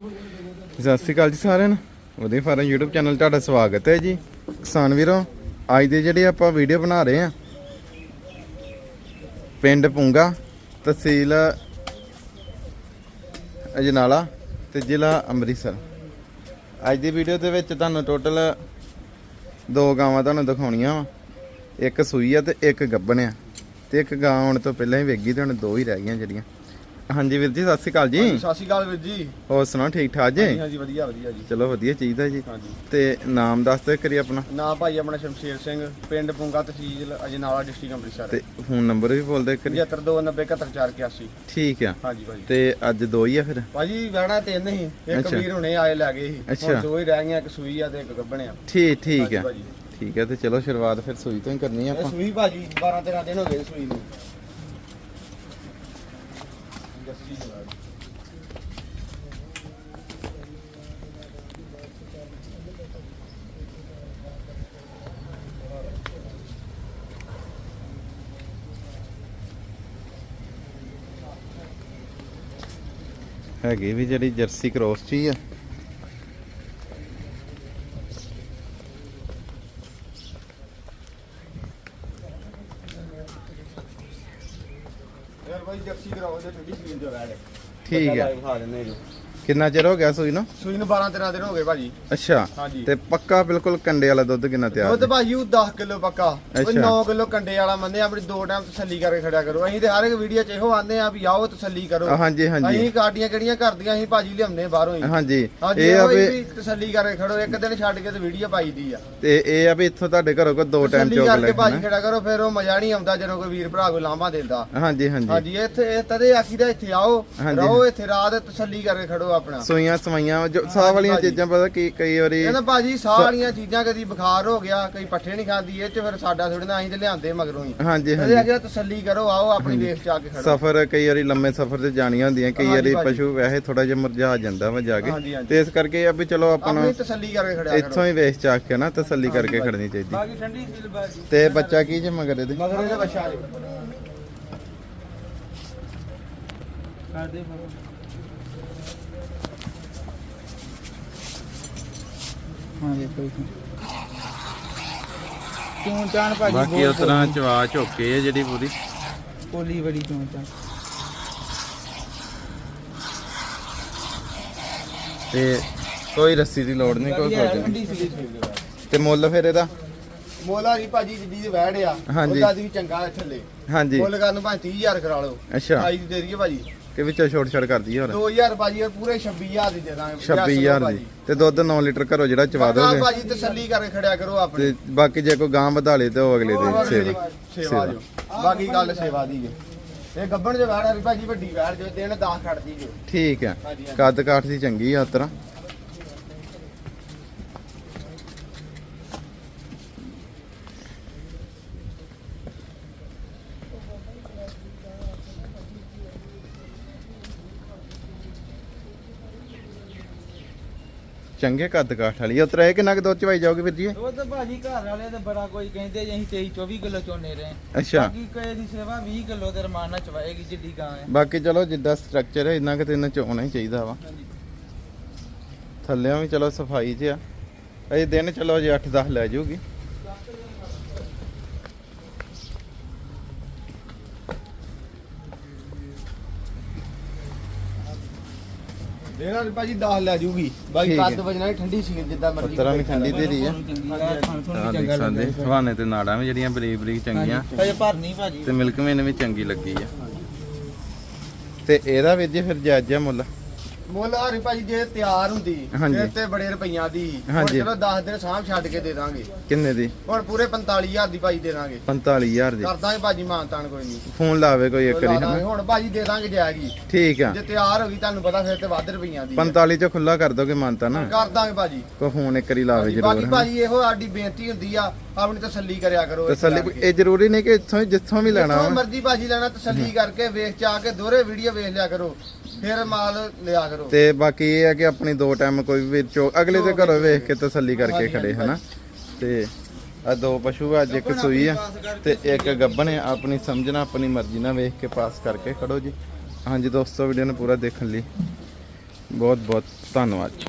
ਸਤਿ ਸ਼੍ਰੀ ਅਕਾਲ ਜੀ ਸਾਰਿਆਂ ਨੂੰ। ਵਧੀਆ ਫਾਰਮ YouTube ਚੈਨਲ ਤੁਹਾਡਾ ਸਵਾਗਤ ਹੈ ਜੀ। ਕਿਸਾਨ ਵੀਰੋ, ਅੱਜ ਦੇ ਜਿਹੜੇ ਆਪਾਂ ਵੀਡੀਓ ਬਣਾ ਰਹੇ ਆ ਪਿੰਡ ਪੁੰਗਾ ਤਹਿਸੀਲ ਅਜਨਾਲਾ ਤੇ ਜ਼ਿਲ੍ਹਾ ਅੰਮ੍ਰਿਤਸਰ। ਅੱਜ ਦੀ ਵੀਡੀਓ ਦੇ ਵਿੱਚ ਤੁਹਾਨੂੰ ਟੋਟਲ ਦੋ ਗਾਵਾਂ ਤੁਹਾਨੂੰ ਦਿਖਾਉਣੀਆਂ ਵਾ। ਇੱਕ ਸੂਈ ਆ ਤੇ ਇੱਕ ਗੱਬਣ ਆ। ਤੇ ਇੱਕ ਗਾਂ ਆਉਣ ਤੋਂ ਪਹਿਲਾਂ ਹੀ ਵੇਗੀ ਤੇ ਹੁਣ ਦੋ ਹੀ ਰਹਿ ਗਈਆਂ ਜਿਹੜੀਆਂ। ਹਾਂਜੀ ਵੀਰ ਜੀ ਸਤਿ ਸ਼੍ਰੀ ਅਕਾਲ ਜੀ। ਸਤਿ ਸ਼੍ਰੀ ਅਕਾਲ ਵੀਰ ਜੀ। ਹੋਰ ਸੁਣਾਓ ਠੀਕ ਠਾਕ ਜੀ? ਹਾਂਜੀ ਵਧੀਆ ਵਧੀਆ ਜੀ। ਚਲੋ ਵਧੀਆ ਚਾਹੀਦਾ ਜੀ। ਹਾਂਜੀ। ਤੇ ਨਾਮ ਦੱਸ ਦਿਓ ਕਰੀ ਆਪਣਾ। ਨਾਂ ਭਾਈ ਆਪਣਾ ਸ਼ਮਸ਼ੇਰ ਸਿੰਘ ਪਿੰਡ ਪੁੰਗਾ ਤਹਿਸੀਲ ਅਜਨਾਲਾ ਡਿਸਟ੍ਰਿਕਟ ਅੰਮ੍ਰਿਤਸਰ। ਤੇ ਫੋਨ ਨੰਬਰ ਵੀ ਬੋਲ ਦਿਓ ਕਰੀ 7290718481 ਠੀਕ ਆ। ਹਾਂਜੀ ਭਾਈ ਤੇ ਅੱਜ ਦੋ ਹੀ ਆ ਫਿਰ? ਭਾਜੀ ਵਹਿਣਾ ਤਿੰਨ ਹੀ ਇੱਕ। ਵੀਰ ਹੁਣੇ ਆਏ ਲੈ ਗਏ ਸੀ। ਹੁਣ ਦੋ ਹੀ ਰਹਿ ਗਈਆਂ ਇੱਕ ਸੂਈ ਆ ਤੇ ਇੱਕ ਗੱਬਣ ਆ ਠੀਕ ਠੀਕ ਆ। ਠੀਕ ਆ ਤੇ ਚਲੋ ਸ਼ੁਰੂਆਤ ਫਿਰ ਸੂਈ ਤੋਂ ਹੀ ਕਰਨੀ ਆ ਆਪਾਂ। ਸੂਈ ਭਾਜੀ 12 13 ਦਿਨ ਹੋ ਗਏ ਸੂਈ ਨੂੰ। ਹੈਗੀ ਵੀ ਜਿਹੜੀ ਜਰਸੀ ਕ੍ਰੋਸ ਚ ਹੀ ਆ। ਯਾਰ ਕਰਾਓ ਸਕਰੀਨ ਤੇ ਠੀਕ ਦਿੰਦੇ ਜੀ ਕਿੰਨਾ ਚਿਰ ਹੋ ਗਿਆ ਸੂਈ ਨੂੰ? ਸੂਈ ਨੂੰ 12 13 ਦਿਨ ਹੋ ਗਏ ਭਾਜੀ। ਅੱਛਾ ਹਾਂਜੀ। ਤੇ ਪੱਕਾ ਬਿਲਕੁਲ ਕੰਡੇ ਵਾਲਾ ਦੁੱਧ ਕਿੰਨਾ ਤਿਆਰ ਦੁੱਧ? ਭਾਜੀ ਉਹ 10 ਕਿਲੋ ਪੱਕਾ। ਉਹ ਅੱਛਾ। 9 ਕਿਲੋ ਕੰਡੇ ਵਾਲਾ ਮੰਨੇ ਆਪਣੀ ਦੋ ਟਾਈਮ ਤਸੱਲੀ ਕਰਕੇ ਖੜਿਆ ਕਰੋ। ਅਸੀਂ ਤੇ ਹਰ ਇੱਕ ਵੀਡੀਓ 'ਚ ਇਹੋ ਆਂਦੇ ਆ ਵੀ ਆਓ ਤਸੱਲੀ ਕਰੋ। ਹਾਂਜੀ ਹਾਂਜੀ। ਅਸੀਂ ਗਾਡੀਆਂ ਕਿਹੜੀਆਂ ਕਰਦੀਆਂ ਅਸੀਂ ਭਾਜੀ ਲਿਆਉਂਦੇ ਬਾਹਰੋਂ ਹੀ। ਹਾਂਜੀ। ਹਾਂਜੀ ਇਹ ਆ ਵੀ ਵੀ ਤਸੱਲੀ ਕਰਕੇ ਖੜੋ। ਇੱਕ ਦਿਨ ਛੱਡ ਕੇ ਤੇ ਵੀਡੀਓ ਪਾਈ ਦੀ ਆ। ਤੇ ਇਹ ਆ ਵੀ ਇੱਥੋਂ ਤੁਹਾਡੇ ਘਰੋਂ ਕੋ ਦੋ ਟਾਈਮ ਤਸੱਲੀ ਕਰਕੇ ਭਾਜੀ ਖੜਾ ਕਰੋ ਫਿਰ ਉਹ ਮਜ਼ਾ ਨਹੀਂ ਆਉਂਦਾ ਜਦੋਂ ਕੋਈ ਵੀਰ ਭਰਾ ਕੋਈ ਲਾਂਭਾ ਦਿੰਦਾ। ਹਾਂਜੀ ਹਾਂਜੀ। ਹਾਂਜੀ ਇੱਥੇ ਇਹ ਤਦੇ ਆਖੀਦਾ ਇੱਥੇ ਆਓ ਹਾਂਜੀ। ਰਹੋ ਇੱਥੇ ਰਾਤ ਤਸੱਲੀ ਕਰਕੇ ਖੜੋ ਆਪਣਾ। ਸੂਈਆਂ ਸਵਾਈਆਂ ਜੋ ਸਾਹ ਵਾਲੀਆਂ ਭਾਜੀ। ਚੀਜ਼ਾਂ ਪਤਾ ਕੀ ਕਈ ਵਾਰੀ ਕਹਿੰਦਾ ਭਾਜੀ ਸਾਰੀਆਂ ਚੀਜ਼ਾਂ ਕਦੀ ਬੁਖਾਰ ਹੋ ਗਿਆ ਕਈ ਪੱਠੇ ਨਹੀਂ ਖਾਂਦੀ ਇਹ ਚ ਫਿਰ ਸਾਡਾ ਥੋੜੀ ਨਾ ਅਸੀਂ ਤੇ ਲਿਆਂਦੇ ਮਗਰੋਂ ਹੀ। ਹਾਂਜੀ ਇਹਦੇ ਹਾਂਜੀ ਅੱਗੇ ਤਸੱਲੀ ਕਰੋ ਆਓ ਆਪਣੀ ਵੇਖ ਚ ਆ ਕੇ ਖੜੋ। ਸਫਰ ਕਈ ਵਾਰੀ ਲੰਮੇ ਸਫਰ ਤੇ ਜਾਣੀਆਂ ਹੁੰਦੀਆਂ ਕਈ ਹਾਂਜੀ ਵਾਰੀ ਭਾਜੀ। ਪਸ਼ੂ ਵੈਸੇ ਥੋੜਾ ਜਿਹਾ ਮੁਰਝਾ ਜਾਂਦਾ ਵਾ ਜਾ ਕੇ। ਹਾਂਜੀ। ਤੇ ਇਸ ਕਰਕੇ ਇਹ ਆ ਵੀ ਚਲੋ ਆਪਾਂ ਨੂੰ ਆਪਣੀ ਤਸੱਲੀ ਕਰਕੇ ਖੜਿਆ ਕਰੋ। ਇੱਥੋਂ ਹੀ ਵੇਚ ਚਾਕ ਕੇ ਨਾ ਤਸੱਲੀ ਕਰਕੇ। ਖੜਨੀ ਚਾਹੀਦੀ। ਬਾਕੀ ਠੰਡੀ ਸੀਲ ਬਾਜੀ ਤੇ ਬੱਚਾ ਕੀ ਜੇ ਮਗਰ ਇਹਦੇ? ਮਗਰ ਇਹਦੇ ਬੱਚਾ ਜੀ ਕਰਦੇ ਹਾਂ ਦੇਖੋ ਜੀ ਚੋਣ ਚਾਣ ਭਾਜੀ ਬਾਕੀ ਬਹੁਤ ਉਸ ਤਰ੍ਹਾਂ ਚਵਾ ਝੋਕੇ ਆ ਜਿਹੜੀ ਪੂਰੀ। ਪੋਲੀ ਬੜੀ ਚੋਣ ਚਾਣ ਤੇ ਕੋਈ ਰੱਸੀ ਦੀ ਲੋੜ ਨਹੀਂ ਕੋਈ ਕੁਝ ਨਹੀਂ। ਤੇ ਮੁੱਲ ਫਿਰ ਇਹਦਾ? ਮੋਲਾ ਜੀ ਭਾਜੀ ਜਿੱਦੀ ਦੇ ਵਹਿੜ ਆ। ਹਾਂਜੀ। ਉਹਦਾ ਵੀ ਚੰਗਾ ਥੱਲੇ। ਹਾਂਜੀ। ਮੁੱਲ ਕਰਨ ਭਾਵੇਂ 30000 ਕਰਾ ਲਓ। ਅੱਛਾ। ਆਈ ਦੀ ਦੇ ਦਈਏ ਭਾਜੀ। ਕਿ ਵਿੱਚੋਂ ਛੋਟ ਛੜ ਕਰਦੀ ਹੋਰ? 2000 ਭਾਜੀ ਔਰ ਪੂਰੇ 26000 ਦੀ ਦੇ ਦਾਂਗੇ। 26000 ਦੀ। ਤੇ ਦੁੱਧ 9 ਲੀਟਰ ਘਰੋਂ ਜਿਹੜਾ ਚਵਾ ਦੋਗੇ? ਭਾਜੀ ਤਸੱਲੀ ਕਰਕੇ ਖੜਿਆ ਕਰੋ ਆਪਣੀ। ਤੇ ਬਾਕੀ ਜੇ ਕੋਈ ਗਾਂ ਵਧਾ ਲੇ ਤੇ ਉਹ ਅਗਲੇ ਦੇ ਸੇਵਾ। ਸੇਵਾ ਜੋ। ਬਾਕੀ ਗੱਲ ਸੇਵਾ ਦੀ ਜੇ। ਇਹ ਗੱਬਣ ਜੋ ਵੈੜ ਭਾਜੀ ਵੱਡੀ ਵੈੜ ਜੋ ਦਿਨ 10 ਖੜਦੀ ਜੋ। ਠੀਕ ਹਾਂਜੀ। ਕੱਦ ਕਾਠ ਦੀ ਚੰਗੀ ਆ ਚੰਗੇ ਕੱਦ ਕਾਠ ਵਾਲੀ ਉਸ ਤਰ੍ਹਾਂ ਇਹ ਕਿੰਨਾ ਕੁ ਦੁੱਧ ਚਵਾਈ ਜਾਓਗੇ ਵੀਰ ਜੀ? ਉਹ ਤਾਂ ਭਾਜੀ ਘਰ ਵਾਲੇ ਤੇ ਬੜਾ ਕੋਈ ਕਹਿੰਦੇ ਜੀ ਅਸੀਂ 23 24 ਕਿਲੋ ਚੋਨੇ ਰਹੇ। ਅੱਛਾ। ਬਾਕੀ ਕਹੇ ਦੀ ਸੇਵਾ 20 ਕਿਲੋ ਤੇ ਰਮਾਨ ਨਾਲ ਚਵਾਏਗੀ ਜਿੱਡੀ ਗਾਂ ਹੈ। ਬਾਕੀ ਚਲੋ ਜਿੱਦਾਂ ਸਟਰਕਚਰ ਹੈ ਇੰਨਾ ਕਿ ਤੇ ਇਹਨਾਂ ਚ ਹੋਣਾ ਹੀ ਚਾਹੀਦਾ ਵਾ। ਥੱਲਿਆਂ ਵੀ ਚਲੋ ਸਫ਼ਾਈ 'ਚ ਆ। ਅਜੇ ਦਿਨ ਚਲੋ ਜੇ 8-10 ਲੈ ਜਾਊਗੀ। ਇਹਨਾਂ ਦੀ ਭਾਜੀ 10 ਲੈ ਜੂਗੀ। ਬਾਕੀ ਠੀਕ ਹੈ। ਕੱਦ ਵਜਣਾ ਠੰਡੀ ਸੀ ਜਿੱਦਾਂ ਮਰਜ਼ੀ ਵੀ ਠੰਡੀ ਦੇ ਰਹੀ ਆ। ਚੰਗੀ ਆ ਖਾਣ ਤੋਂ ਆ ਵੀ ਦੇਖ ਚੰਗਾ ਸਕਦੇ ਲੱਗਦਾ ਹਵਾਨੇ ਤੇ ਨਾੜਾਂ ਵੀ ਜਿਹੜੀਆਂ ਬਰੀਕ ਬਰੀਕ ਚੰਗੀਆਂ। ਹਜੇ ਭਰਨੀ ਭਾਜੀ। ਤੇ ਮਿਲਕ ਮੇਨ ਵੀ ਚੰਗੀ ਲੱਗੀ ਆ। ਤੇ ਇਹਦਾ ਵੀਰ ਜੀ ਫਿਰ ਜਾਇਜ਼ ਮੁੱਲ। ਮੁੱਲ ਹਾਰੀ ਭਾਜੀ ਜੇ ਤਿਆਰ ਹੁੰਦੀ ਹਾਂਜੀ। ਫਿਰ ਤੇ ਬੜੇ ਰੁਪਈਆਂ ਦੀ। ਹੁਣ ਹਾਂਜੀ। ਚਲੋ 10 ਦਿਨ ਸਾਂਭ ਛੱਡ ਕੇ ਦੇ ਦਾਂਗੇ। ਕਿੰਨੇ ਦੀ? ਹੁਣ ਪੂਰੇ 45000 ਦੀ ਭਾਜੀ ਦੇ ਦਾਂਗੇ। 45000 ਦੀ। ਕਰ ਦਾਂਗੇ ਭਾਜੀ ਮਾਨਤਾਨ ਕੋਈ ਨਹੀਂ। ਫੋਨ ਲਾਵੇ ਕੋਈ ਇੱਕ ਵਾਰੀ ਲਾ ਦਾਂਗੇ, ਹੁਣ ਭਾਜੀ ਦੇ ਦਾਂਗੇ ਜਾਏਗੀ ਠੀਕ ਆ। ਜੇ ਤਿਆਰ ਹੋ ਗਈ ਤੁਹਾਨੂੰ ਪਤਾ ਫਿਰ ਤੇ ਵੱਧ ਰੁਪਈਆਂ ਦੀ ਹੈ। 45 ਚ ਖੁੱਲਾ ਕਰ ਦੋਗੇ ਮੰਨਤਾ ਨਾ ਕਰ ਦਾਂਗੇ ਭਾਜੀ। ਕੋ ਫੋਨ ਇੱਕ ਵਾਰੀ ਲਾਵੇ ਹਾਂਜੀ, ਜਰੂਰ ਬਾਕੀ ਭਾਜੀ ਇਹੋ ਸਾਡੀ ਬੇਨਤੀ ਹੁੰਦੀ ਆ ਆਪਣੀ ਤਸੱਲੀ ਕਰਿਆ ਕਰੋ ਤਸੱਲੀ। ਇਹ ਜ਼ਰੂਰੀ ਨਹੀਂ ਕਿ ਇੱਥੋਂ ਹੀ ਜਿੱਥੋਂ ਵੀ ਲੈਣਾ ਵਾ ਮਰਜ਼ੀ ਭਾਜੀ ਲੈਣਾ ਤਸੱਲੀ ਕਰਕੇ ਵੇਖ ਚਾ ਕੇ ਦੋਹਰੇ ਵੀਡੀਓ ਵੇਖ ਲਿਆ ਕਰੋ। ਫਿਰ ਮਾਲ ਲਿਆ ਕਰੋ। ਤੇ ਬਾਕੀ ਇਹ ਹੈ ਕਿ ਆਪਣੀ ਦੋ ਟਾਈਮ ਕੋਈ ਵੀ ਚੋ ਅਗਲੇ ਦੇ ਘਰੋਂ ਵੇਖ ਕੇ ਤਸੱਲੀ ਕਰਕੇ ਖੜੇ ਹਨਾ? ਤੇ ਆ ਦੋ ਪਸ਼ੂ ਆ, ਅੱਜ ਇੱਕ ਸੂਈ ਆ ਤੇ ਇੱਕ ਗੱਬਣ ਆ ਆਪਣੀ ਸਮਝਣਾ ਆਪਣੀ ਮਰਜ਼ੀ ਨਾਲ ਵੇਖ ਕੇ ਪਾਸ ਕਰਕੇ ਖੜੋ ਜੀ। ਹਾਂਜੀ ਦੋਸਤੋ ਵੀਡੀਓ ਨੂੰ ਪੂਰਾ ਦੇਖਣ ਲਈ ਬਹੁਤ ਬਹੁਤ ਧੰਨਵਾਦ ਜੀ।